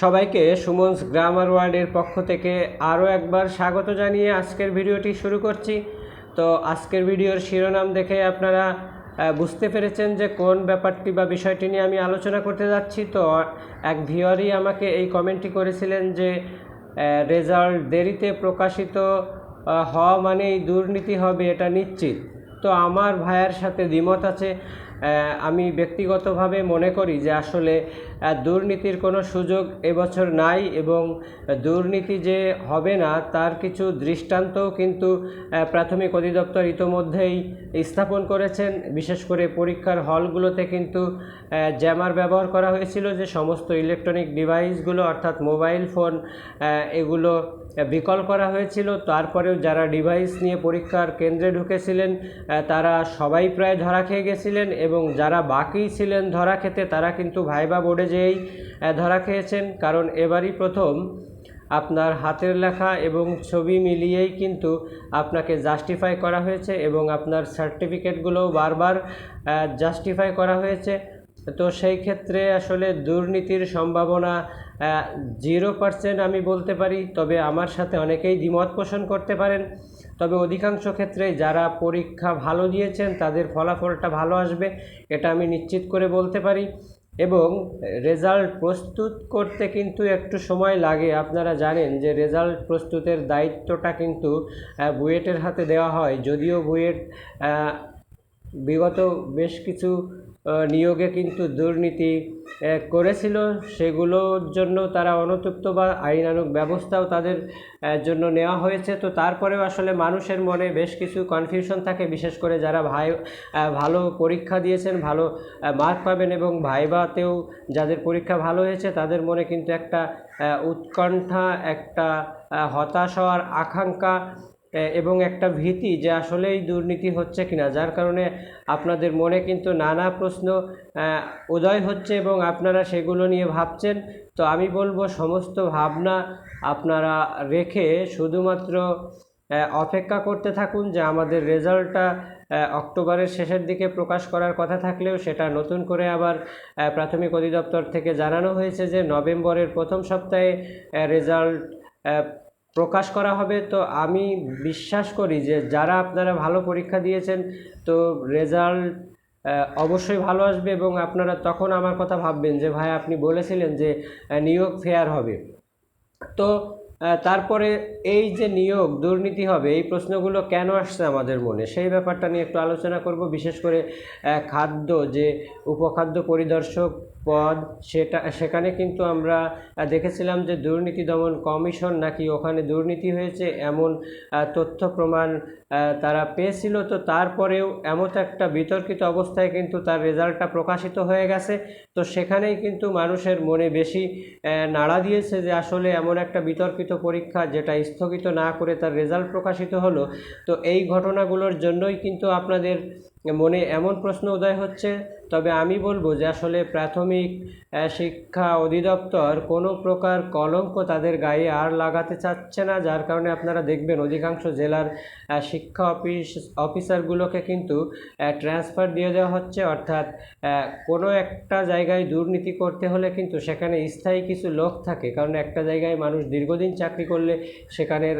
সবাইকে সুমনস গ্রামার ওয়ার্ল্ডের পক্ষ থেকে আরও একবার স্বাগত জানিয়ে আজকের ভিডিওটি শুরু করছি। তো আজকের ভিডিওর শিরোনাম দেখে আপনারা বুঝতে পেরেছেন যে কোন ব্যাপারটি বা বিষয়টি নিয়ে আমি আলোচনা করতে যাচ্ছি। তো এক ভিওয়ারই আমাকে এই কমেন্টটি করেছিলেন যে রেজাল্ট দেরিতে প্রকাশিত হওয়া মানেই দুর্নীতি হবে, এটা নিশ্চিত। তো আমার ভাইয়ের সাথে দ্বিমত আছে। আমি ব্যক্তিগতভাবে মনে করি যে আসলে দুর্নীতির কোনো সুযোগ এবছর নাই এবং দুর্নীতি যে হবে না, তার কিছু দৃষ্টান্তও কিন্তু প্রাথমিক অধিদপ্তর ইতোমধ্যেই স্থাপন করেছেন। বিশেষ করে পরীক্ষার হলগুলোতে কিন্তু জ্যামার ব্যবহার করা হয়েছিল যে সমস্ত ইলেকট্রনিক ডিভাইসগুলো, অর্থাৎ মোবাইল ফোন এগুলো বিকল করা হয়েছিল। তারপরেও যারা ডিভাইস নিয়ে পরীক্ষার কেন্দ্রে ঢুকেছিলেন তারা সবাই প্রায় ধরা খেয়ে গেছিলেন এবং যারা বাকি ছিলেন ধরা খেতে, তারা কিন্তু ভাইবা বোর্ডে আহ, ধরা খেয়েছেন। কারণ এবারই প্রথম আপনার হাতের লেখা এবং ছবি মিলিয়েই কিন্তু আপনাকে জাস্টিফাই করা হয়েছে এবং আপনার সার্টিফিকেটগুলোও বারবার জাস্টিফাই করা হয়েছে। তো সেই ক্ষেত্রে আসলে দুর্নীতির সম্ভাবনা জিরো পার্সেন্ট আমি বলতে পারি। তবে আমার সাথে অনেকেই দ্বিমত পোষণ করতে পারেন। তবে অধিকাংশ ক্ষেত্রে যারা পরীক্ষা ভালো দিয়েছেন তাদের ফলাফলটা ভালো আসবে এটা আমি নিশ্চিত করে বলতে পারি। এবং রেজাল্ট প্রস্তুত করতে কিন্তু একটু সময় লাগে। আপনারা জানেন যে রেজাল্ট প্রস্তুতের দায়িত্বটা কিন্তু বুয়েটের হাতে দেওয়া হয়। যদিও বুয়েট বিগত বেশ কিছু নিয়োগে কিন্তু দুর্নীতি করেছিল। সেগুলোর জন্য তারা অনুতপ্ত বা আইনানুগ ব্যবস্থাও তাদের জন্য নেওয়া হয়েছে। তো তারপরেও আসলে মানুষের মনে বেশ কিছু কনফিউশন থাকে। বিশেষ করে যারা ভাই ভালো পরীক্ষা দিয়েছেন, ভালো মার্ক পাবেন এবং ভাইবাতেও যাদের পরীক্ষা ভালো হয়েছে, তাদের মনে কিন্তু একটা উৎকণ্ঠা, একটা হতাশ হওয়ার আকাঙ্ক্ষা এবং একটা ভীতি যে আসলেই দুর্নীতি হচ্ছে কিনা, যার কারণে আপনাদের মনে কিন্তু নানা প্রশ্ন উদয় হচ্ছে এবং আপনারা সেগুলো নিয়ে ভাবছেন। তো আমি বলব সমস্ত ভাবনা আপনারা রেখে শুধুমাত্র অপেক্ষা করতে থাকুন যে আমাদের রেজাল্টটা অক্টোবরের শেষের দিকে প্রকাশ করার কথা থাকলেও সেটা নতুন করে আবার প্রাথমিক অধিদপ্তর থেকে জানানো হয়েছে যে নভেম্বরের প্রথম সপ্তাহে রেজাল্ট প্রকাশ করা হবে, তো আমি বিশ্বাস করি যে যারা আপনারা ভালো পরীক্ষা দিয়েছেন, তো রেজাল্ট অবশ্যই ভালো আসবে এবং আপনারা তখন আমার কথা ভাববেন যে, ভাই, আপনি বলেছিলেন যে নিয়োগ ফেয়ার হবে। তো তারপরে এই যে নিয়োগ, দুর্নীতি হবে, এই প্রশ্নগুলো কেন আসছে আমাদের মনে? সেই ব্যাপারটা নিয়ে একটু আলোচনা করব, বিশেষ করে খাদ্য, যে উপখাদ্য পরিদর্শক পদ, সেটা, সেখানে কিন্তু আমরা দেখেছিলাম যে দুর্নীতি দমন কমিশন নাকি ওখানে দুর্নীতি হয়েছে, এমন তথ্য প্রমাণ তারা পেয়েছিল। তো তারপরেও এমন একটা বিতর্কিত অবস্থায় কিন্তু তার রেজাল্টটা প্রকাশিত হয়ে গেছে। তো সেখানেই কিন্তু মানুষের মনে বেশি নাড়া দিয়েছে যে আসলে এমন একটা বিতর্কিত পরীক্ষা যেটা স্থগিত না করে তার রেজাল্ট প্রকাশিত হলো। তো এই ঘটনাগুলোর জন্যই কিন্তু আপনাদের মনে এমন প্রশ্ন উদয় হচ্ছে, তবে আমি বলব যে আসলে প্রাথমিক শিক্ষা অধিদপ্তর কোনো প্রকার কলঙ্ক তাদের গায়ে আর লাগাতে চাচ্ছে না, যার কারণে আপনারা দেখবেন অধিকাংশ জেলার শিক্ষা অফিস, অফিসারগুলোকে কিন্তু ট্রান্সফার দিয়ে দেওয়া হচ্ছে। অর্থাৎ কোনো একটা জায়গায় দুর্নীতি করতে হলে কিন্তু সেখানে স্থায়ী কিছু লোক থাকে। কারণ একটা জায়গায় মানুষ দীর্ঘদিন চাকরি করলে সেখানের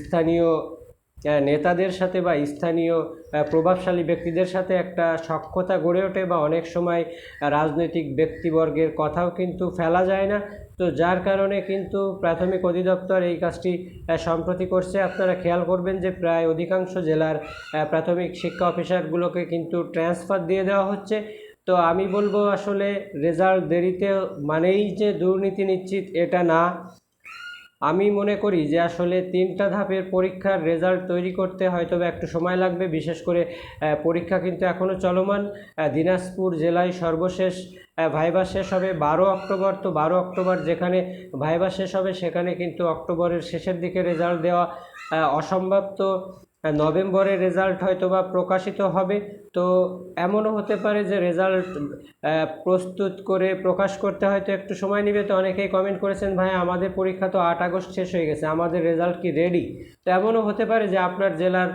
স্থানীয় নেতাদের সাথে বা স্থানীয় প্রভাবশালী ব্যক্তিদের সাথে একটা সখ্যতা গড়ে ওঠে বা অনেক সময় রাজনৈতিক ব্যক্তিবর্গের কথাও কিন্তু ফেলা যায় না। তো যার কারণে কিন্তু প্রাথমিক অধিদপ্তর এই কাজটি সম্প্রতি করছে। আপনারা খেয়াল করবেন যে প্রায় অধিকাংশ জেলার প্রাথমিক শিক্ষা অফিসারগুলোকে কিন্তু ট্রান্সফার দিয়ে দেওয়া হচ্ছে। তো আমি বলব আসলে রেজাল্ট দেরিতে মানেই যে দুর্নীতি নিশ্চিত এটা না। আমি মনে করি যে আসলে তিনটা ধাপের পরীক্ষার রেজাল্ট তৈরি করতে হয়তো একটু সময় লাগবে। বিশেষ করে পরীক্ষা কিন্তু এখনও চলমান। দিনাজপুর জেলায় সর্বশেষ ভাইবা শেষ হবে বারো অক্টোবর। তো বারো অক্টোবর যেখানে ভাইবা শেষ হবে, সেখানে কিন্তু অক্টোবরের শেষের দিকে রেজাল্ট দেওয়া অসম্ভব। তো নভেম্বরে রেজাল্ট হয়তো বা প্রকাশিত হবে। তো এমনও হতে পারে যে রেজাল্ট প্রস্তুত করে প্রকাশ করতে হয়তো একটু সময় নেবে। তো অনেকেই কমেন্ট করেছেন, ভাই, আমাদের পরীক্ষা তো আট আগস্ট শেষ হয়ে গেছে, আমাদের রেজাল্ট কি রেডি তো এমনও হতে পারে যে আপনার জেলার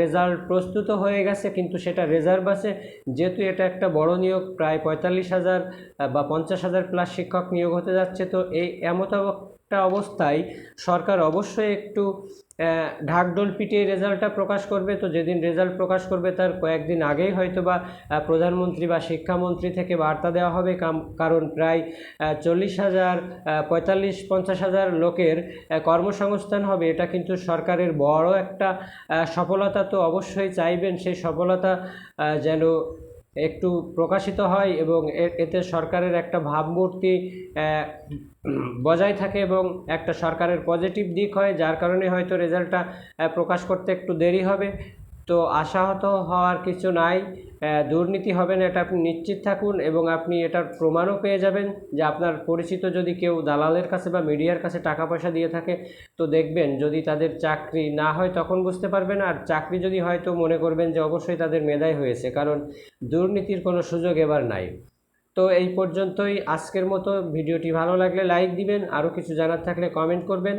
রেজাল্ট প্রস্তুত হয়ে গেছে, কিন্তু সেটা রেজার্ভ আছে। যেহেতু এটা একটা বড় নিয়োগ, প্রায় পঁয়তাল্লিশ হাজার বা পঞ্চাশ হাজার প্লাস শিক্ষক নিয়োগ হতে যাচ্ছে, তো এই এমত একটা অবস্থায় সরকার অবশ্যই একটু আহ, ঢাকঢোল পিটিয়ে রেজাল্টটা প্রকাশ করবে। তো যেদিন রেজাল্ট প্রকাশ করবে তার কয়েকদিন আগেই হয়তো বা প্রধানমন্ত্রী বা শিক্ষামন্ত্রী থেকে বার্তা দেওয়া হবে। কারণ প্রায় চল্লিশ হাজার পঁয়তাল্লিশ পঞ্চাশ হাজার লোকের কর্মসংস্থান হবে। এটা কিন্তু সরকারের বড় একটা সফলতা তো অবশ্যই চাইবেন। সেই সফলতা যেন একটু প্রকাশিত হয় এবং এতে সরকারের একটা ভাবমূর্তি বজায় থাকে এবং একটা সরকারের পজিটিভ দিক হয়, যার কারণে হয়তো রেজাল্টটা প্রকাশ করতে একটু দেরি হবে। তো আশাহত হওয়ার কিছু নাই। দুর্নীতি হবে না, এটা আপনি নিশ্চিত থাকুন এবং আপনি এটার প্রমাণও পেয়ে যাবেন যে আপনার পরিচিত যদি কেউ দালালের কাছে বা মিডিয়ার কাছে টাকা পয়সা দিয়ে থাকে, তো দেখবেন যদি তাদের চাকরি না হয় তখন বুঝতে পারবেন আর চাকরি যদি হয় তো মনে করবেন যে অবশ্যই তাদের মেধাই হয়েছে, কারণ দুর্নীতির কোনো সুযোগ এবার নাই। তো এই পর্যন্তই, আজকের মতো ভিডিওটি ভালো লাগলে লাইক দিবেন, আরও কিছু জানার থাকলে কমেন্ট করবেন।